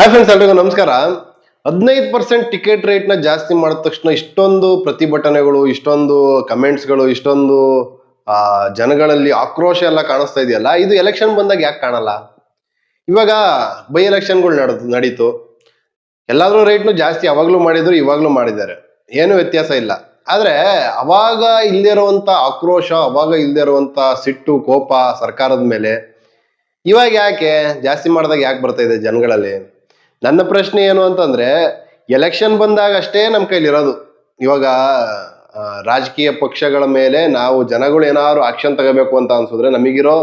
Hi friends ಎಲ್ರಿಗೂ ನಮಸ್ಕಾರ. ಹದಿನೈದು ಪರ್ಸೆಂಟ್ ಟಿಕೆಟ್ ರೇಟ್ನ ಜಾಸ್ತಿ ಮಾಡಿದ ತಕ್ಷಣ ಇಷ್ಟೊಂದು ಪ್ರತಿಭಟನೆಗಳು, ಇಷ್ಟೊಂದು ಕಮೆಂಟ್ಸ್ಗಳು ಇಷ್ಟೊಂದು ಜನಗಳಲ್ಲಿ ಆಕ್ರೋಶ ಎಲ್ಲ ಕಾಣಿಸ್ತಾ ಇದೆಯಲ್ಲ, ಇದು ಎಲೆಕ್ಷನ್ ಬಂದಾಗ ಯಾಕೆ ಕಾಣಲ್ಲ? ಇವಾಗ ಬೈ ಎಲೆಕ್ಷನ್ಗಳು ನಡ ನಡೀತು. ಎಲ್ಲಾದ್ರೂ ರೇಟ್ನು ಜಾಸ್ತಿ ಅವಾಗಲೂ ಮಾಡಿದ್ರು, ಇವಾಗಲೂ ಮಾಡಿದ್ದಾರೆ. ಏನು ವ್ಯತ್ಯಾಸ ಇಲ್ಲ. ಆದ್ರೆ ಅವಾಗ ಇಲ್ಲದೆ ಇರುವಂಥ ಆಕ್ರೋಶ, ಅವಾಗ ಇಲ್ಲದೆ ಇರುವಂಥ ಸಿಟ್ಟು, ಕೋಪ ಸರ್ಕಾರದ ಮೇಲೆ, ಇವಾಗ ಯಾಕೆ ಜಾಸ್ತಿ ಮಾಡಿದಾಗ ಯಾಕೆ ಬರ್ತಾ ಇದೆ ಜನಗಳಲ್ಲಿ? ನನ್ನ ಪ್ರಶ್ನೆ ಏನು ಅಂತಂದ್ರೆ ಎಲೆಕ್ಷನ್ ಬಂದಾಗ ಅಷ್ಟೇ ನಮ್ಮ ಕೈಲಿರೋದು. ಇವಾಗ ರಾಜಕೀಯ ಪಕ್ಷಗಳ ಮೇಲೆ ನಾವು ಜನಗಳು ಏನಾದ್ರು ಆಕ್ಷನ್ ತಗೋಬೇಕು ಅಂತ ಅನ್ಸಿದ್ರೆ ನಮಗಿರೋ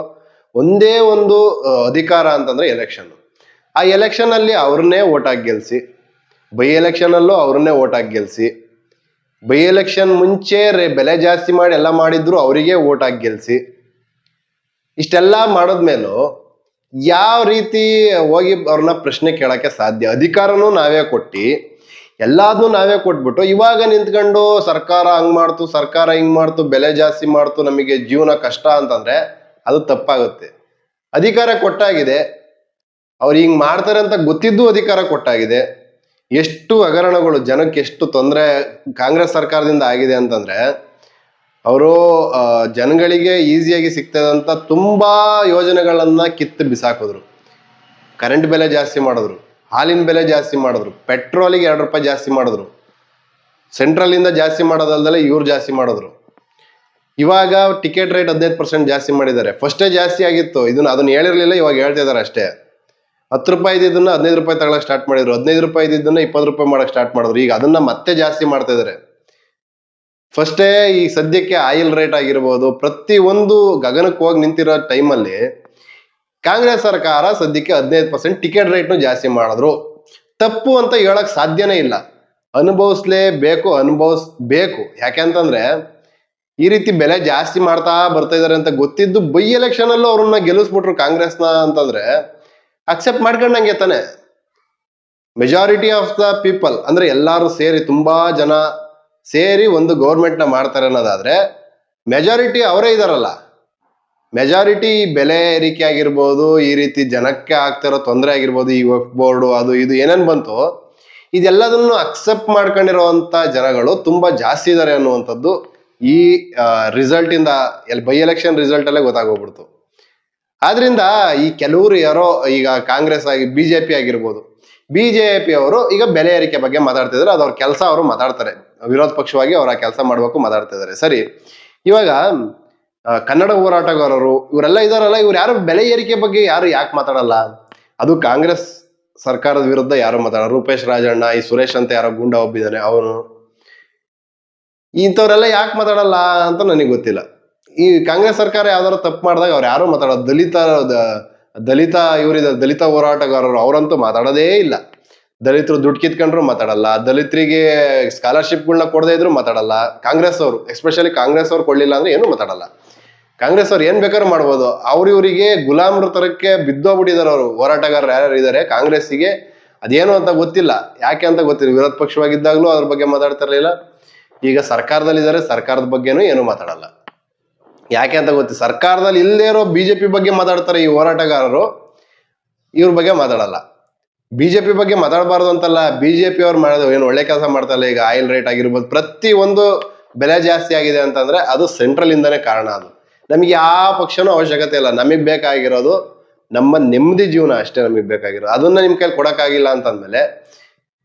ಒಂದೇ ಒಂದು ಅಧಿಕಾರ ಅಂತಂದ್ರೆ ಎಲೆಕ್ಷನ್ ಆ ಎಲೆಕ್ಷನ್ ಅಲ್ಲಿ ಅವ್ರನ್ನೇ ಓಟ್ ಹಾಕಿ ಗೆಲ್ಸಿ, ಬೈ ಎಲೆಕ್ಷನ್ ಅಲ್ಲೂ ಅವ್ರನ್ನೇ ಓಟ್ ಹಾಕಿ ಗೆಲ್ಸಿ, ಬೈ ಎಲೆಕ್ಷನ್ ಮುಂಚೆ ರೇ- ಬೆಲೆ ಜಾಸ್ತಿ ಮಾಡಿ ಎಲ್ಲ ಮಾಡಿದ್ರು ಅವರಿಗೆ ಓಟ್ ಹಾಕಿ ಗೆಲ್ಸಿ, ಇಷ್ಟೆಲ್ಲ ಮಾಡೋದ್ಮೇಲೂ ಯಾವ ರೀತಿ ಹೋಗಿ ಅವ್ರನ್ನ ಪ್ರಶ್ನೆ ಕೇಳಕ್ಕೆ ಸಾಧ್ಯ? ಅಧಿಕಾರನೂ ನಾವೇ ಕೊಟ್ಟು ಎಲ್ಲಾದನ್ನೂ ನಾವೇ ಕೊಟ್ಬಿಟ್ಟು, ಇವಾಗ ನಿಂತ್ಕೊಂಡು ಸರ್ಕಾರ ಹಂಗ್ ಮಾಡ್ತು, ಸರ್ಕಾರ ಹಿಂಗ್ ಮಾಡ್ತು, ಬೆಲೆ ಜಾಸ್ತಿ ಮಾಡ್ತು, ನಮಗೆ ಜೀವನ ಕಷ್ಟ ಅಂತಂದ್ರೆ ಅದು ತಪ್ಪಾಗುತ್ತೆ. ಅಧಿಕಾರ ಕೊಟ್ಟಾಗಿದೆ, ಅವ್ರು ಹಿಂಗ್ ಮಾಡ್ತಾರೆ ಅಂತ ಗೊತ್ತಿದ್ದು ಅಧಿಕಾರ ಕೊಟ್ಟಾಗಿದೆ. ಎಷ್ಟು ಹಗರಣಗಳು, ಜನಕ್ಕೆ ಎಷ್ಟು ತೊಂದರೆ ಕಾಂಗ್ರೆಸ್ ಸರ್ಕಾರದಿಂದ ಆಗಿದೆ ಅಂತಂದ್ರೆ ಅವರು ಜನಗಳಿಗೆ ಈಸಿಯಾಗಿ ಸಿಗ್ತದಂತ ತುಂಬಾ ಯೋಜನೆಗಳನ್ನು ಕಿತ್ತು ಬಿಸಾಕಿದ್ರು. ಕರೆಂಟ್ ಬೆಲೆ ಜಾಸ್ತಿ ಮಾಡಿದ್ರು, ಹಾಲಿನ ಬೆಲೆ ಜಾಸ್ತಿ ಮಾಡಿದ್ರು, ಪೆಟ್ರೋಲಿಗೆ ಎರಡು ರೂಪಾಯಿ ಜಾಸ್ತಿ ಮಾಡಿದ್ರು, ಸೆಂಟ್ರಲಿಂದ ಜಾಸ್ತಿ ಮಾಡೋದಲ್ದಲೆ ಇವ್ರು ಜಾಸ್ತಿ ಮಾಡಿದ್ರು. ಇವಾಗ ಟಿಕೆಟ್ ರೇಟ್ ಹದಿನೈದು ಪರ್ಸೆಂಟ್ ಜಾಸ್ತಿ ಮಾಡಿದ್ದಾರೆ. ಫಸ್ಟೇ ಜಾಸ್ತಿ ಆಗಿತ್ತು. ಇದನ್ನ ಅದನ್ನ ಹೇಳಿರಲಿಲ್ಲ, ಇವಾಗ ಹೇಳ್ತಾ ಇದ್ದಾರೆ ಅಷ್ಟೇ. ಹತ್ತು ರೂಪಾಯಿ ಇದ್ದಿದ್ದನ್ನ ಹದಿನೈದು ರೂಪಾಯಿ ತಗೊಳಕ್ ಸ್ಟಾರ್ಟ್ ಮಾಡಿದ್ರು. ಹದಿನೈದು ರೂಪಾಯಿ ಇದ್ದಿದ್ದನ್ನು ಇಪ್ಪತ್ತು ರೂಪಾಯಿ ಮಾಡಕ್ ಸ್ಟಾರ್ಟ್ ಮಾಡಿದ್ರು. ಈಗ ಅದನ್ನ ಮತ್ತೆ ಜಾಸ್ತಿ ಮಾಡ್ತಾ ಇದಾರೆ ಫಸ್ಟೇ ಈ ಸದ್ಯಕ್ಕೆ ಆಯಿಲ್ ರೇಟ್ ಆಗಿರ್ಬೋದು, ಪ್ರತಿ ಒಂದು ಗಗನಕ್ಕೆ ಹೋಗಿ ನಿಂತಿರೋ ಟೈಮಲ್ಲಿ ಕಾಂಗ್ರೆಸ್ ಸರ್ಕಾರ ಸದ್ಯಕ್ಕೆ ಹದಿನೈದು ಪರ್ಸೆಂಟ್ ಟಿಕೆಟ್ ರೇಟ್ನು ಜಾಸ್ತಿ ಮಾಡಿದ್ರು. ತಪ್ಪು ಅಂತ ಹೇಳಕ್ ಸಾಧ್ಯನೇ ಇಲ್ಲ. ಅನುಭವಿಸ್ಲೇಬೇಕು ಅನುಭವಿಸ್ಬೇಕು ಯಾಕೆಂತಂದ್ರೆ ಈ ರೀತಿ ಬೆಲೆ ಜಾಸ್ತಿ ಮಾಡ್ತಾ ಬರ್ತಾ ಇದಾರೆ ಅಂತ ಗೊತ್ತಿದ್ದು ಬೈ ಎಲೆಕ್ಷನ್ ಅಲ್ಲೂ ಅವ್ರನ್ನ ಗೆಲ್ಲಿಸ್ಬಿಟ್ರು ಕಾಂಗ್ರೆಸ್ನ ಅಂತಂದ್ರೆ ಅಕ್ಸೆಪ್ಟ್ ಮಾಡ್ಕೊಂಡಂಗೆ ತಾನೆ. ಮೆಜಾರಿಟಿ ಆಫ್ ದ ಪೀಪಲ್ ಅಂದ್ರೆ ಎಲ್ಲರೂ ಸೇರಿ ತುಂಬಾ ಜನ ಸೇರಿ ಒಂದು ಗೌರ್ಮೆಂಟ್ನ ಮಾಡ್ತಾರೆ ಅನ್ನೋದಾದ್ರೆ ಮೆಜಾರಿಟಿ ಅವರೇ ಇದಾರಲ್ಲ. ಮೆಜಾರಿಟಿ ಬೆಲೆ ಏರಿಕೆ ಆಗಿರ್ಬೋದು, ಈ ರೀತಿ ಜನಕ್ಕೆ ಆಗ್ತಿರೋ ತೊಂದರೆ ಆಗಿರ್ಬೋದು, ಈ ವಕ್ ಬೋರ್ಡು ಅದು ಇದು ಏನೇನು ಬಂತು, ಇದೆಲ್ಲದನ್ನು ಅಕ್ಸೆಪ್ಟ್ ಮಾಡ್ಕೊಂಡಿರುವಂತ ಜನಗಳು ತುಂಬಾ ಜಾಸ್ತಿ ಇದ್ದಾರೆ ಅನ್ನುವಂಥದ್ದು ಈ ರಿಸಲ್ಟ್ ಇಂದ, ಎಲ್ ಬೈ ಎಲೆಕ್ಷನ್ ರಿಸಲ್ಟ್ ಅಲ್ಲೇ ಗೊತ್ತಾಗೋಗ್ಬಿಡ್ತು. ಆದ್ರಿಂದ ಈ ಕೆಲವರು ಯಾರೋ ಈಗ ಕಾಂಗ್ರೆಸ್ ಆಗಿ ಬಿಜೆಪಿ ಆಗಿರ್ಬೋದು ಬಿಜೆಪಿ ಅವರು ಈಗ ಬೆಲೆ ಏರಿಕೆ ಬಗ್ಗೆ ಮಾತಾಡ್ತಿದ್ರು, ಅದು ಅವ್ರ ಕೆಲಸ, ಅವರು ಮಾತಾಡ್ತಾರೆ. ವಿರೋಧ ಪಕ್ಷವಾಗಿ ಅವರ ಕೆಲಸ ಮಾಡ್ಬೇಕು ಮಾತಾಡ್ತಿದ್ದಾರೆ ಸರಿ, ಇವಾಗ ಕನ್ನಡ ಹೋರಾಟಗಾರರು, ಇವರೆಲ್ಲ ಇದಾರಲ್ಲ, ಇವ್ರು ಯಾರು ಬೆಲೆ ಏರಿಕೆ ಬಗ್ಗೆ ಯಾರು ಯಾಕೆ ಮಾತಾಡಲ್ಲ? ಅದು ಕಾಂಗ್ರೆಸ್ ಸರ್ಕಾರದ ವಿರುದ್ಧ ಯಾರು ಮಾತಾಡಲ್ಲ? ರೂಪೇಶ್ ರಾಜಣ್ಣ, ಈ ಸುರೇಶ್ ಅಂತ ಯಾರೋ ಗುಂಡ ಒಬ್ಬಿದ್ದಾನೆ ಅವನು. ಇಂಥವ್ರೆಲ್ಲ ಯಾಕೆ ಮಾತಾಡಲ್ಲ ಅಂತ ನನಗೆ ಗೊತ್ತಿಲ್ಲ. ಈ ಕಾಂಗ್ರೆಸ್ ಸರ್ಕಾರ ಯಾವ್ದಾದ್ರು ತಪ್ಪು ಮಾಡಿದಾಗ ಅವ್ರು ಯಾರು ಮಾತಾಡೋದು ದಲಿತ ದಲಿತ ಇವರಿದ ದಲಿತ ಹೋರಾಟಗಾರರು ಅವರಂತೂ ಮಾತಾಡೋದೇ ಇಲ್ಲ. ದಲಿತರು ದುಡ್ಡು ಕಿತ್ಕೊಂಡ್ರು ಮಾತಾಡಲ್ಲ. ದಲಿತರಿಗೆ ಸ್ಕಾಲರ್ಶಿಪ್ಗಳನ್ನ ಕೊಡದೇ ಇದ್ರು ಮಾತಾಡಲ್ಲ. ಕಾಂಗ್ರೆಸ್ ಅವರು ಎಸ್ಪೆಷಲಿ ಕಾಂಗ್ರೆಸ್ ಅವ್ರು ಕೊಡ್ಲಿಲ್ಲ ಅಂದ್ರೆ ಏನು ಮಾತಾಡಲ್ಲ. ಕಾಂಗ್ರೆಸ್ ಅವ್ರು ಏನ್ ಬೇಕಾದ್ರೂ ಮಾಡ್ಬೋದು. ಅವ್ರ ಇವರಿಗೆ ಗುಲಾಮರ ತರಕ್ಕೆ ಬಿದ್ದೋಗ್ಬಿಟ್ಟಿದ್ದಾರೆ ಅವರು. ಹೋರಾಟಗಾರರು ಯಾರ್ಯಾರು ಇದಾರೆ, ಕಾಂಗ್ರೆಸ್ಸಿಗೆ ಅದೇನು ಅಂತ ಗೊತ್ತಿಲ್ಲ. ಯಾಕೆ ಅಂತ ಗೊತ್ತಿಲ್ಲ. ವಿರೋಧ ಪಕ್ಷವಾಗಿದ್ದಾಗಲೂ ಅದ್ರ ಬಗ್ಗೆ ಮಾತಾಡ್ತಿರ್ಲಿಲ್ಲ ಈಗ ಸರ್ಕಾರದಲ್ಲಿದ್ದಾರೆ, ಸರ್ಕಾರದ ಬಗ್ಗೆನೂ ಏನು ಮಾತಾಡಲ್ಲ. ಯಾಕೆ ಅಂತ ಗೊತ್ತಿಲ್ಲ ಸರ್ಕಾರದಲ್ಲಿ ಇಲ್ಲದೇ ಇರೋ ಬಿಜೆಪಿ ಬಗ್ಗೆ ಮಾತಾಡ್ತಾರೆ ಈ ಹೋರಾಟಗಾರರು. ಇವ್ರ ಬಗ್ಗೆ ಮಾತಾಡಲ್ಲ. ಬಿಜೆಪಿ ಬಗ್ಗೆ ಮಾತಾಡಬಾರ್ದು ಅಂತಲ್ಲ, ಬಿಜೆಪಿ ಅವ್ರು ಮಾಡೋದು ಏನು ಒಳ್ಳೆ ಕೆಲಸ ಮಾಡ್ತಾರಲ್ಲ ಈಗ ಆಯಿಲ್ ರೇಟ್ ಆಗಿರ್ಬೋದು ಪ್ರತಿ ಒಂದು ಬೆಲೆ ಜಾಸ್ತಿ ಆಗಿದೆ ಅಂತಂದ್ರೆ ಅದು ಸೆಂಟ್ರಲ್ ಇಂದನೇ ಕಾರಣ ಅದು. ನಮಗೆ ಯಾವ ಪಕ್ಷನೂ ಅವಶ್ಯಕತೆ ಇಲ್ಲ, ನಮಗೆ ಬೇಕಾಗಿರೋದು ನಮ್ಮ ನೆಮ್ಮದಿ ಜೀವನ ಅಷ್ಟೇ ನಮಗೆ ಬೇಕಾಗಿರೋದು. ಅದನ್ನ ನಿಮ್ಮ ಕೈಲಿ ಕೊಡೋಕ್ಕಾಗಿಲ್ಲ ಅಂತಂದ್ಮೇಲೆ,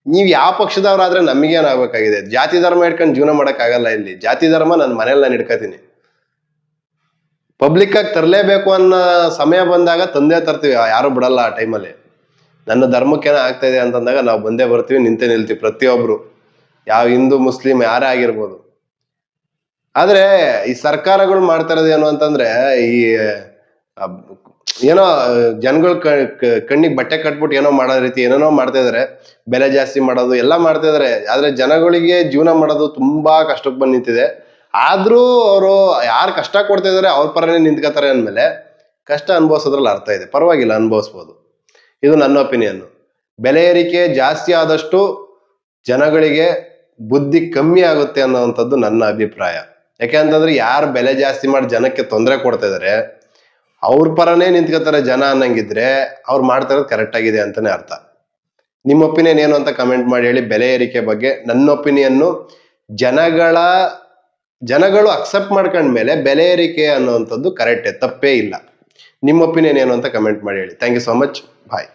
ನೀವು ಯಾವ ಪಕ್ಷದವ್ರಾದ್ರೆ ನಮಗೇನಾಗಬೇಕಾಗಿದೆ ಜಾತಿ ಧರ್ಮ ಇಟ್ಕೊಂಡು ಜೀವನ ಮಾಡೋಕ್ಕಾಗಲ್ಲ ಇಲ್ಲಿ. ಜಾತಿ ಧರ್ಮ ನನ್ನ ಮನೇಲಿ ನಾನು ಇಟ್ಕೋತೀನಿ ಪಬ್ಲಿಕ್ ಆಗಿ ತರಲೇಬೇಕು ಅನ್ನೋ ಸಮಯ ಬಂದಾಗ ತಂದೆ ತರ್ತೀವಿ, ಯಾರು ಬಿಡಲ್ಲ ಆ ಟೈಮಲ್ಲಿ ನನ್ನ ಧರ್ಮಕ್ಕೇನ ಆಗ್ತಾ ಇದೆ ಅಂತಂದಾಗ ನಾವು ಬಂದೇ ಬರ್ತೀವಿ, ನಿಂತೆ ನಿಲ್ತೀವಿ, ಪ್ರತಿಯೊಬ್ರು. ಯಾವ ಹಿಂದೂ, ಮುಸ್ಲಿಂ ಯಾರೇ ಆಗಿರ್ಬೋದು. ಆದ್ರೆ ಈ ಸರ್ಕಾರಗಳು ಮಾಡ್ತಾ ಇರೋದು ಏನು ಅಂತಂದ್ರೆ, ಈ ಏನೋ, ಜನಗಳ ಕಣ್ಣಿಗೆ ಬಟ್ಟೆ ಕಟ್ಬಿಟ್ಟು ಏನೋ ಮಾಡೋ ರೀತಿ ಏನೇನೋ ಮಾಡ್ತಾ ಇದಾರೆ, ಬೆಲೆ ಜಾಸ್ತಿ ಮಾಡೋದು, ಎಲ್ಲ ಮಾಡ್ತಾ ಇದಾರೆ. ಆದ್ರೆ ಜನಗಳಿಗೆ ಜೀವನ ಮಾಡೋದು ತುಂಬಾ ಕಷ್ಟಕ್ಕೆ ಬಂದು ನಿಂತಿದೆ. ಆದ್ರೂ ಅವರು ಯಾರು ಕಷ್ಟ ಕೊಡ್ತಾ ಇದಾರೆ, ಅವ್ರ ಪರನೇ ನಿಂತ್ಕೋತಾರೆ ಅಂದ್ಮೇಲೆ ಕಷ್ಟ ಅನುಭವಿಸೋದ್ರಲ್ಲಿ ಅರ್ಥ ಇದೆ. ಪರವಾಗಿಲ್ಲ, ಅನುಭವಿಸ್ಬೋದು. ಇದು ನನ್ನ ಒಪಿನಿಯನ್ ಬೆಲೆ ಏರಿಕೆ ಜಾಸ್ತಿ ಆದಷ್ಟು ಜನಗಳಿಗೆ ಬುದ್ಧಿ ಕಮ್ಮಿ ಆಗುತ್ತೆ ಅನ್ನೋವಂಥದ್ದು ನನ್ನ ಅಭಿಪ್ರಾಯ. ಯಾಕೆ ಅಂತಂದ್ರೆ ಯಾರು ಬೆಲೆ ಜಾಸ್ತಿ ಮಾಡಿ ಜನಕ್ಕೆ ತೊಂದರೆ ಕೊಡ್ತಾ ಇದಾರೆ, ಅವ್ರ ಪರನೇ ನಿಂತ್ಕೋತಾರೆ ಜನ ಅನ್ನಂಗಿದ್ರೆ ಅವ್ರು ಮಾಡ್ತಾ ಇರೋದು ಕರೆಕ್ಟ್ ಆಗಿದೆ ಅಂತಾನೆ ಅರ್ಥ. ನಿಮ್ಮ ಒಪಿನಿಯನ್ ಏನು ಅಂತ ಕಮೆಂಟ್ ಮಾಡಿ ಹೇಳಿ, ಬೆಲೆ ಏರಿಕೆ ಬಗ್ಗೆ. ನನ್ನ ಒಪಿನಿಯನ್ನು ಜನಗಳ, ಜನಗಳು ಅಕ್ಸೆಪ್ಟ್ ಮಾಡ್ಕೊಂಡ್ಮೇಲೆ ಬೆಲೆ ಏರಿಕೆ ಅನ್ನುವಂಥದ್ದು ಕರೆಕ್ಟೇ ತಪ್ಪೇ ಇಲ್ಲ. ನಿಮ್ಮ ಒಪಿನಿಯನ್ ಏನು ಅಂತ ಕಮೆಂಟ್ ಮಾಡಿ ಹೇಳಿ. Thank you so much bye.